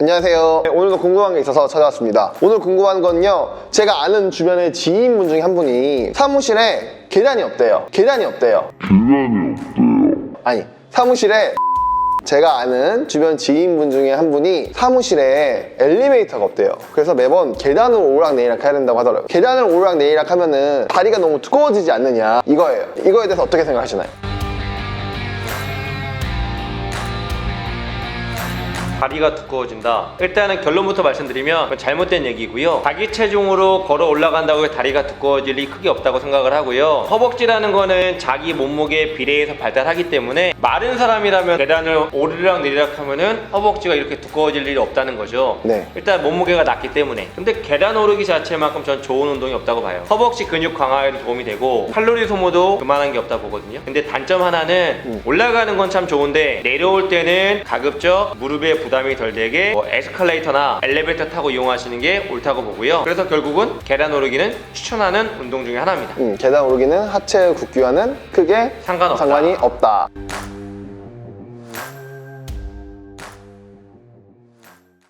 안녕하세요. 네, 오늘도 궁금한 게 있어서 찾아왔습니다. 오늘 궁금한 건요. 제가 아는 주변의 지인분 중에 한 분이 사무실에 계단이 없대요. 계단이 없대요. 계단이 없대요. 아니, 사무실에 제가 아는 주변 지인분 중에 한 분이 사무실에 엘리베이터가 없대요. 그래서 매번 계단으로 오락내리락 해야 된다고 하더라고요. 계단을 오락내리락 하면은 다리가 너무 두꺼워지지 않느냐 이거예요. 이거에 대해서 어떻게 생각하시나요? 다리가 두꺼워진다. 일단은 결론부터 말씀드리면 잘못된 얘기고요. 자기 체중으로 걸어 올라간다고 해서 다리가 두꺼워질 일이 크게 없다고 생각을 하고요. 허벅지라는 거는 자기 몸무게에 비례해서 발달하기 때문에 마른 사람이라면 계단을 오르락 내리락 하면은 허벅지가 이렇게 두꺼워질 일이 없다는 거죠. 네. 일단 몸무게가 낮기 때문에. 근데 계단 오르기 자체만큼 전 좋은 운동이 없다고 봐요. 허벅지 근육 강화에도 도움이 되고 칼로리 소모도 그만한 게 없다 보거든요. 근데 단점 하나는 올라가는 건 참 좋은데 내려올 때는 가급적 무릎에 부담이 덜 되게 뭐 에스컬레이터나 엘리베이터 타고 이용하시는 게 옳다고 보고요. 그래서 결국은 계단 오르기는 추천하는 운동 중에 하나입니다. 음, 계단 오르기는 하체 굽기와는 크게 상관없다. 상관이 없다.